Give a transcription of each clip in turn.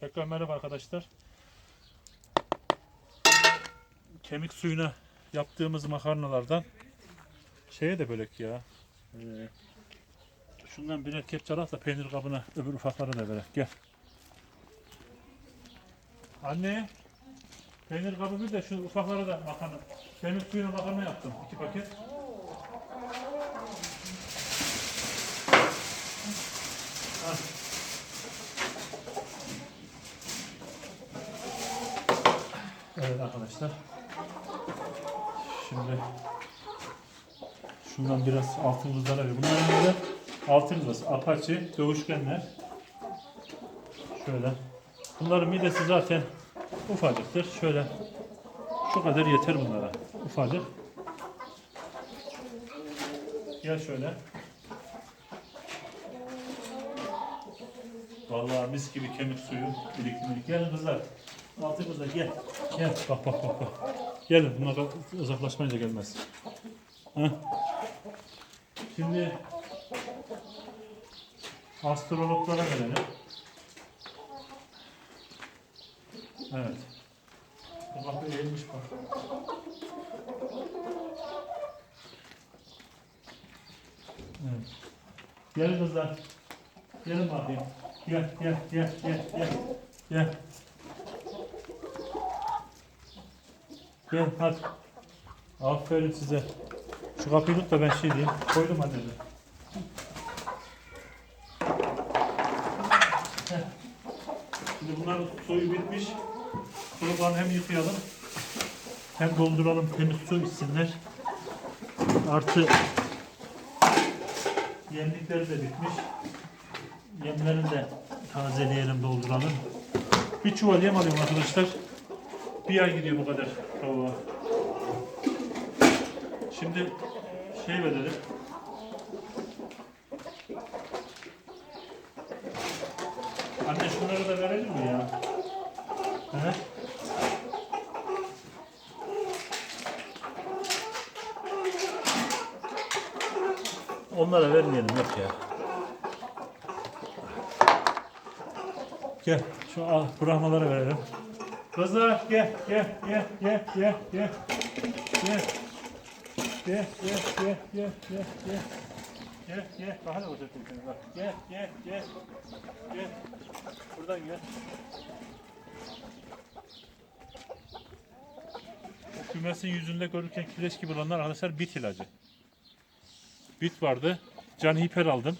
Tekrar merhaba arkadaşlar. Kemik suyuna yaptığımız makarnalardan şeye de bölek ya. Ee, şundan birer kepçe da peynir kabına öbür ufakları da verek. Gel. Anne. Peynir kabı bir de şu ufakları da makarna. Kemik suyuna makarna yaptım. iki paket. Evet arkadaşlar. Şimdi şundan biraz altın kızlara ver. Bunların da altın kız, apaçi, dövüşkenler. Şöyle. Bunların midesi zaten ufacıktır. Şöyle şu kadar yeter bunlara. Ufacık. Gel şöyle. Vallahi mis gibi kemik suyu biriktirdik. Gelin kızlar. Altı kızlar gel. Gel. Bak bak bak bak. Gelin. Bunlar uzaklaşmayınca gelmez. Heh. Şimdi astrologlara gelelim. Evet. Bak eğilmiş bak. Evet. Gelin kızlar. Gelin bakayım. Gel, gel, gel, gel, gel. Gel. Gel, hadi. Aferin size. Şu kapıyı tut da ben şey diyeyim. Koydum. Heh. Şimdi bunların suyu bitmiş. Suluklarını hem yıkayalım hem dolduralım temiz su içsinler. Artı yemlikleri de bitmiş. Yemlerini de tazeleyelim, dolduralım. Bir çuval yem alıyorum arkadaşlar. Bir ay gidiyor bu kadar tavuğa. Şimdi şey verelim. Anne şunları da verelim mi ya? He? Onlara vermeyelim yok ya. Gel şu al, brahmalara verelim. Kızlar gel gel gel gel gel gel. Gel. Gel gel gel gel gel gel. Gel gel. Bak hadi uzatayım seni bak. Gel gel gel. Gel. Buradan gel. O kümesin yüzünde görürken kireç gibi olanlar arkadaşlar bit ilacı. Bit vardı. Can hiper aldım.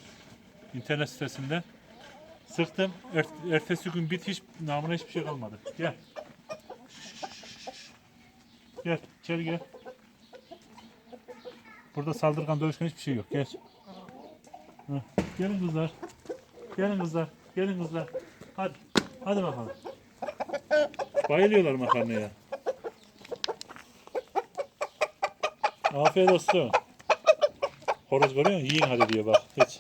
internet sitesinden. Sıktım. Er- ertesi gün bit hiç namına hiçbir şey kalmadı. Gel. Gel. içeri gel. Burada saldırgan dövüşken hiçbir şey yok. Heh. Gelin kızlar. Gelin kızlar. Gelin kızlar. Hadi. Hadi bakalım. Bayılıyorlar makarnaya. Afiyet olsun. Horoz görüyor musun? Yiyin hadi diyor bak. Hiç.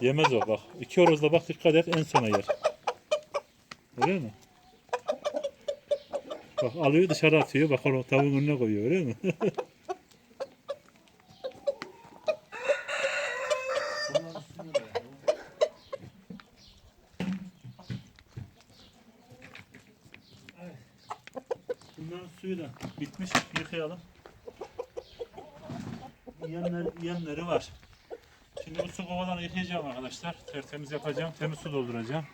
Yemez o bak. İki horozla bak dikkat et en sona yer. Görüyor musun? Bak alıyor dışarı atıyor. Bak onu tavuğun önüne koyuyor. Görüyor musun? Bunların suyu da bitmiş. Yıkayalım. Yemler, yemleri var. Şimdi bu su kovalarını yıkayacağım arkadaşlar. Tertemiz yapacağım. Temiz su dolduracağım.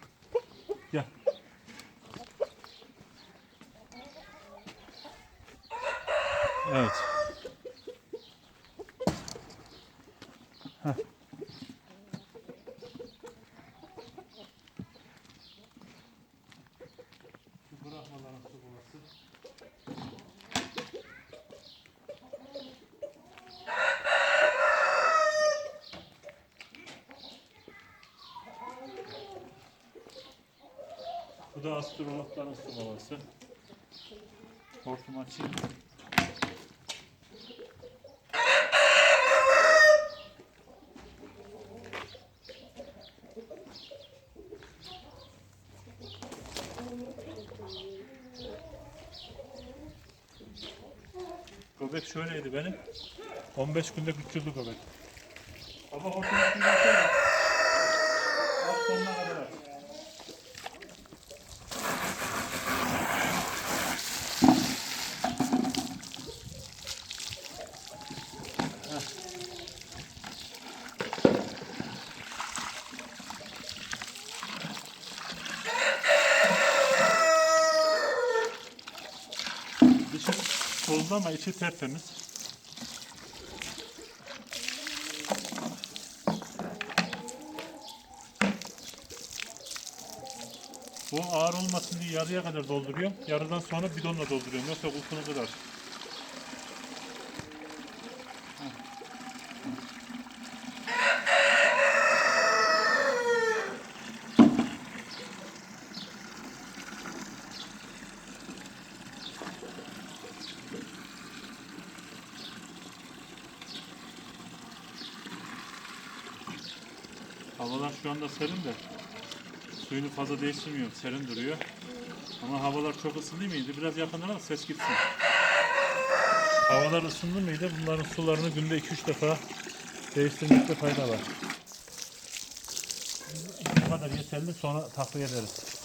Evet. Heh. Bu da astronotların su kovası. Hortum açayım. Göbek şöyleydi benim. 15 günde küçüldü göbek. Ama hortum açayım. Alt sonuna kadar tozlu ama içi tertemiz. Bu ağır olmasın diye yarıya kadar dolduruyorum. Yarıdan sonra bidonla dolduruyorum. Yoksa kulpunu kırar. Havalar şu anda serin de suyunu fazla değiştirmiyorum. Serin duruyor. Ama havalar çok ısındı mıydı? Biraz yakınlara ses gitsin. Havalar ısındı mıydı? Bunların sularını günde 2-3 defa değiştirmekte fayda var. Bu kadar yeterli sonra takviye ederiz.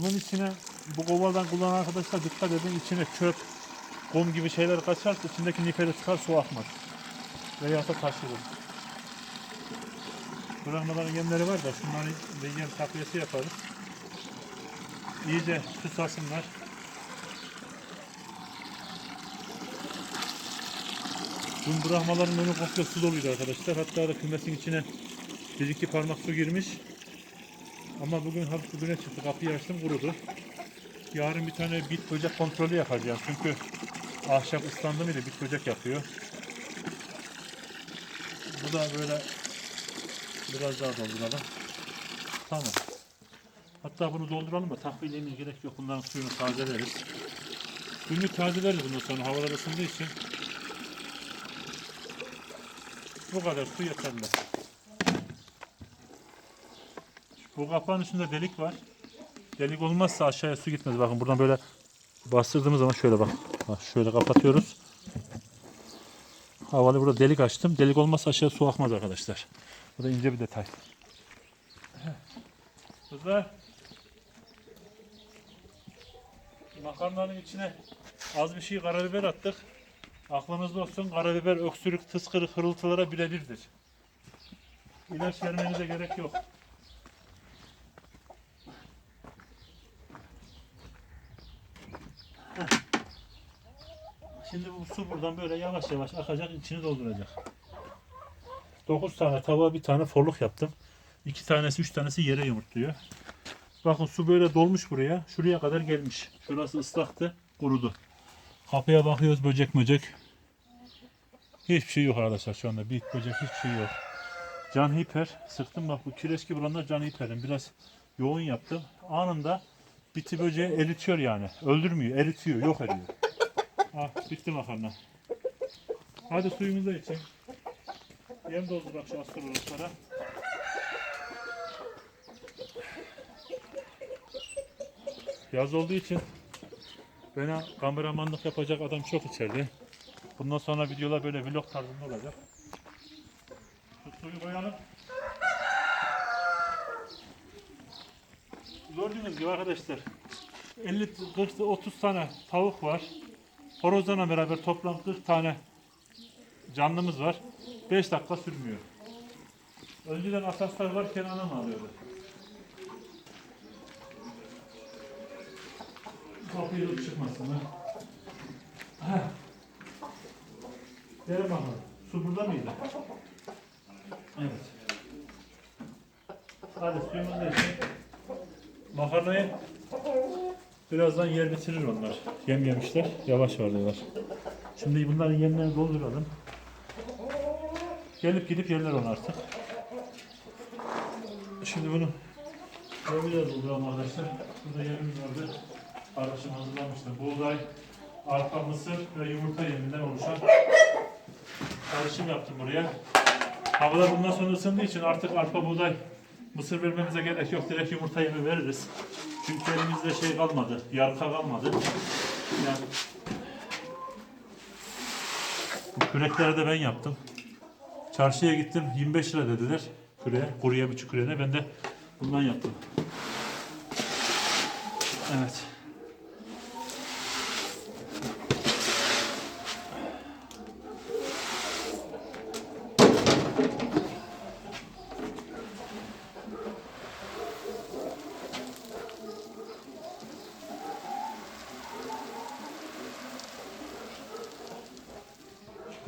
Bunun içine bu kovadan kullanan arkadaşlar dikkat edin içine çöp, kum gibi şeyler kaçarsa içindeki niferi çıkar su akmaz. Veya da taşırır. Bırakmaların yemleri var da şunları da yem takviyesi yaparız. İyice susasınlar. Dün bırakmaların önü komple su doluydu arkadaşlar. Hatta da kümesin içine bir iki parmak su girmiş. Ama bugün hafif bir güneş çıktı. Kapıyı açtım kurudu. Yarın bir tane bit böcek kontrolü yapacağım. Çünkü ahşap ıslandı mıydı bit böcek yapıyor. Bu da böyle biraz daha dolduralım. Tamam. Hatta bunu dolduralım da takviyelemeye gerek yok. Bunların suyunu tazeleriz. Günlük tazeleriz bundan sonra havalar ısındığı için. Bu kadar su yeterli. Bu kapağın üstünde delik var. Delik olmazsa aşağıya su gitmez. Bakın buradan böyle bastırdığımız zaman şöyle bak. Şöyle kapatıyoruz. Havalı burada delik açtım. Delik olmazsa aşağıya su akmaz arkadaşlar. Bu da ince bir detay. Kızlar. Makarnanın içine az bir şey karabiber attık. Aklınızda olsun karabiber öksürük, tıskırık, hırıltılara birebirdir. İlaç vermenize gerek yok. Şimdi bu su buradan böyle yavaş yavaş akacak, içini dolduracak. 9 tane tava, bir tane forluk yaptım. 2 tanesi, 3 tanesi yere yumurtluyor. Bakın su böyle dolmuş buraya. Şuraya kadar gelmiş. Şurası ıslaktı, kurudu. Kapıya bakıyoruz böcek böcek. Hiçbir şey yok arkadaşlar şu anda. Bir böcek hiçbir şey yok. Can hiper. Sıktım bak bu kireç gibi olanlar can hiperim. Biraz yoğun yaptım. Anında biti böceği eritiyor yani. Öldürmüyor, eritiyor, yok ediyor. Ah bitti makarna. Hadi suyumuzu da içelim. Yem doldurak şu astrologlara. Yaz olduğu için bana kameramanlık yapacak adam çok içeride. Bundan sonra videolar böyle vlog tarzında olacak. Şu suyu koyalım. Gördüğünüz gibi arkadaşlar 50 40 30 tane tavuk var. Horozlarla beraber toplam 40 tane canlımız var. 5 dakika sürmüyor. Önceden asaslar varken anam alıyordu. Kapıyı da çıkmasın ha. Gelin bakalım. Su burada mıydı? Evet. Hadi suyumuzu da içelim. Makarnayı birazdan yer bitirir onlar. Yem yemişler. Yavaş vardılar. Şimdi bunların yemlerini dolduralım. Gelip gidip yerler onu artık. Şimdi bunu böyle dolduralım arkadaşlar. Burada yerimiz vardı. Karışım hazırlamıştım. Buğday, arpa, mısır ve yumurta yeminden oluşan karışım yaptım buraya. Havalar bundan sonra ısındığı için artık arpa, buğday, mısır vermemize gerek yok. Direkt yumurta yemi veririz. Çünkü elimizde şey kalmadı, yarka kalmadı. Yani bu kürekleri de ben yaptım. Çarşıya gittim 25 lira dediler küreye, kuruya bir kürene. Ben de bundan yaptım. Evet.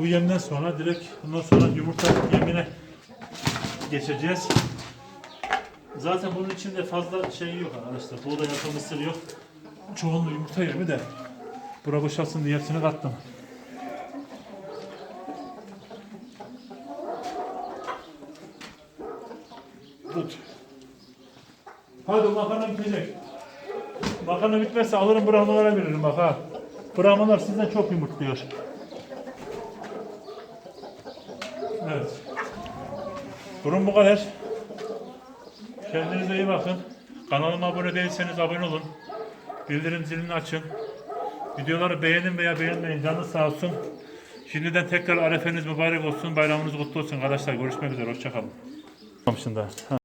Bu yemden sonra direkt bundan sonra yumurta yemine geçeceğiz. Zaten bunun içinde fazla şey yok arkadaşlar. Buğday yapı mısır yok. Çoğunluğu yumurta yemi de. Bura boşalsın diye hepsini kattım. Tut. Hadi makarna bitecek. Makarna bitmezse alırım brahmalara veririm bak ha. Brahmalar sizden çok yumurtluyor. Evet. Durum bu kadar. Kendinize iyi bakın. Kanalıma abone değilseniz abone olun. Bildirim zilini açın. Videoları beğenin veya beğenmeyin. Canınız sağ olsun. Şimdiden tekrar arefeniz mübarek olsun. Bayramınız kutlu olsun arkadaşlar. Görüşmek üzere. Hoşçakalın. Şimdi.